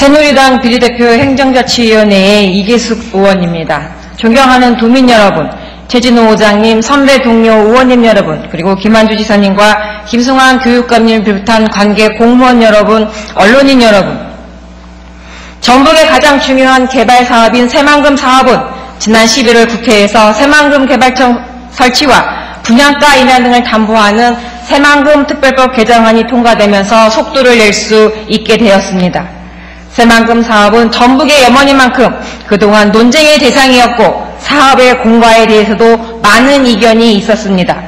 새누리당 비례대표 행정자치위원회의 이계숙 의원입니다. 존경하는 도민 여러분, 최진호 의장님, 선배 동료 의원님 여러분, 그리고 김한주 지사님과 김승환 교육감님 비롯한 관계 공무원 여러분, 언론인 여러분. 전북의 가장 중요한 개발 사업인 새만금 사업은 지난 11월 국회에서 새만금 개발청 설치와 분양가 인하 등을 담보하는 새만금 특별법 개정안이 통과되면서 속도를 낼 수 있게 되었습니다. 새만금 사업은 전북의 염원인만큼 그동안 논쟁의 대상이었고 사업의 공과에 대해서도 많은 이견이 있었습니다.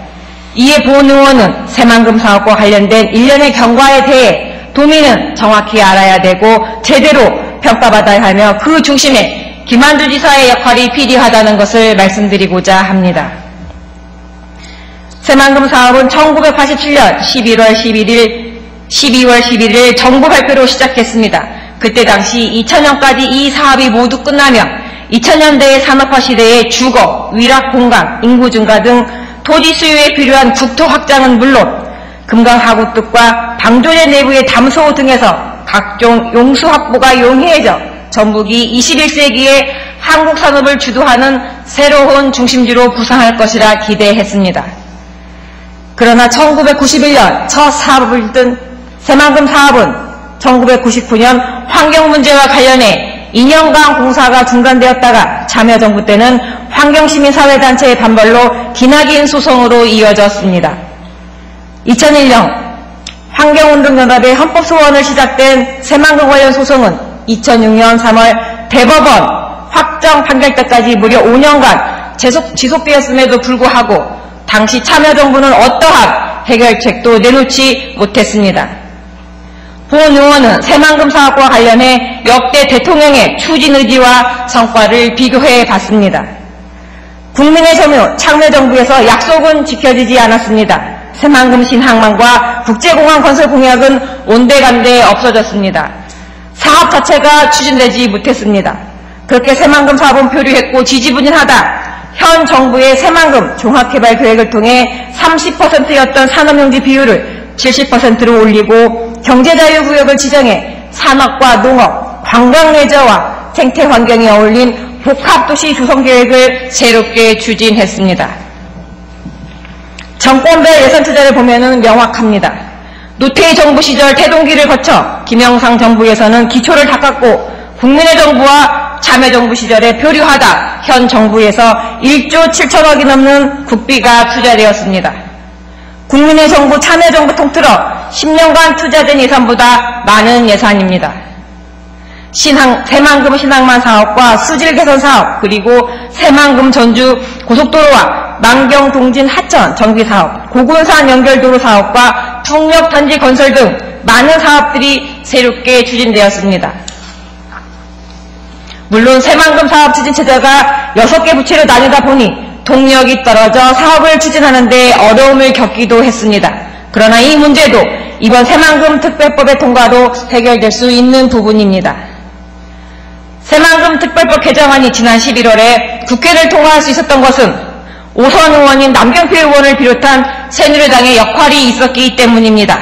이에 본 의원은 새만금 사업과 관련된 일련의 경과에 대해 도민은 정확히 알아야 되고 제대로 평가받아야 하며 그 중심에 김한주 지사의 역할이 필요하다는 것을 말씀드리고자 합니다. 새만금 사업은 1987년 11월 11일, 12월 11일 정부 발표로 시작했습니다. 그때 당시 2000년까지 이 사업이 모두 끝나면 2000년대의 산업화 시대의 주거, 위락 공간, 인구 증가 등 토지 수요에 필요한 국토 확장은 물론 금강 하구뚝과 방조제 내부의 담소 등에서 각종 용수 확보가 용이해져 전북이 21세기의 한국 산업을 주도하는 새로운 중심지로 부상할 것이라 기대했습니다. 그러나 1991년 첫 사업을 뜬 새만금 사업은 1999년 환경 문제와 관련해 2년간 공사가 중단되었다가 참여정부 때는 환경시민사회단체의 반발로 기나긴 소송으로 이어졌습니다. 2001년 환경운동연합의 헌법소원을 시작된 새만금 관련 소송은 2006년 3월 대법원 확정 판결 때까지 무려 5년간 지속, 지속되었음에도 불구하고 당시 참여정부는 어떠한 해결책도 내놓지 못했습니다. 본 의원은 새만금 사업과 관련해 역대 대통령의 추진 의지와 성과를 비교해 봤습니다. 국민의 점유 참여정부에서 약속은 지켜지지 않았습니다. 새만금 신항만과 국제공항 건설 공약은 온데간데 없어졌습니다. 사업 자체가 추진되지 못했습니다. 그렇게 새만금 사업은 표류했고 지지부진하다. 현 정부의 새만금 종합개발 계획을 통해 30%였던 산업용지 비율을 70%로 올리고 경제자유구역을 지정해 산업과 농업, 관광레저와 생태환경이 어울린 복합도시 조성계획을 새롭게 추진했습니다. 정권별 예산 투자를 보면 명확합니다. 노태희 정부 시절 태동기를 거쳐 김영상 정부에서는 기초를 닦았고 국민의 정부와 참여정부 시절에 표류하다 현 정부에서 1조 7천억이 넘는 국비가 투자되었습니다. 국민의 정부 참여정부 통틀어 10년간 투자된 예산보다 많은 예산입니다. 신항, 새만금 신항만 사업과 수질 개선 사업, 그리고 새만금 전주 고속도로와 만경 동진 하천 정비 사업, 고군산 연결도로 사업과 풍력 단지 건설 등 많은 사업들이 새롭게 추진되었습니다. 물론 새만금 사업 추진 체제가 6개 부채로 나뉘다 보니 동력이 떨어져 사업을 추진하는 데 어려움을 겪기도 했습니다. 그러나 이 문제도 이번 새만금 특별법의 통과로 해결될 수 있는 부분입니다. 새만금 특별법 개정안이 지난 11월에 국회를 통과할 수 있었던 것은 오선 의원인 남경필 의원을 비롯한 새누리당의 역할이 있었기 때문입니다.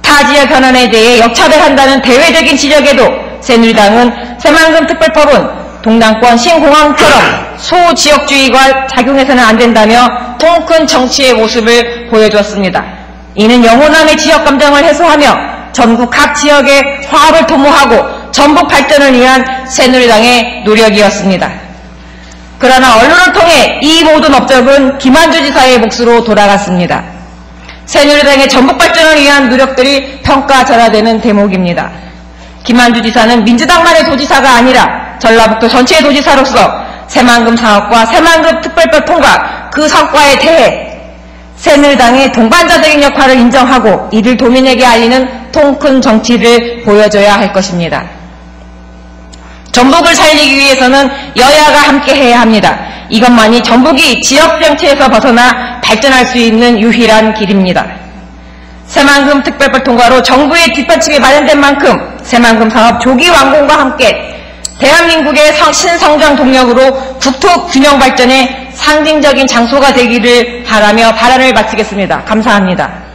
타 지역 현안에 대해 역차별한다는 대외적인 지적에도 새누리당은 새만금 특별법은 동남권 신공항처럼 소지역주의가 작용해서는 안 된다며 통큰 정치의 모습을 보여주었습니다. 이는 영호남의 지역 감정을 해소하며 전국 각 지역의 화합을 도모하고 전북 발전을 위한 새누리당의 노력이었습니다. 그러나 언론을 통해 이 모든 업적은 김한주 지사의 몫으로 돌아갔습니다. 새누리당의 전북 발전을 위한 노력들이 평가절하되는 대목입니다. 김한주 지사는 민주당만의 도지사가 아니라 전라북도 전체의 도지사로서 새만금 사업과 새만금 특별법 통과 그 성과에 대해 새누리당의 동반자적인 역할을 인정하고 이를 도민에게 알리는 통큰 정치를 보여줘야 할 것입니다. 전북을 살리기 위해서는 여야가 함께 해야 합니다. 이것만이 전북이 지역 정치에서 벗어나 발전할 수 있는 유일한 길입니다. 새만금 특별법 통과로 정부의 뒷받침이 마련된 만큼 새만금 사업 조기 완공과 함께 대한민국의 신성장 동력으로 국토 균형 발전의 상징적인 장소가 되기를 바라며 발언을 마치겠습니다. 감사합니다.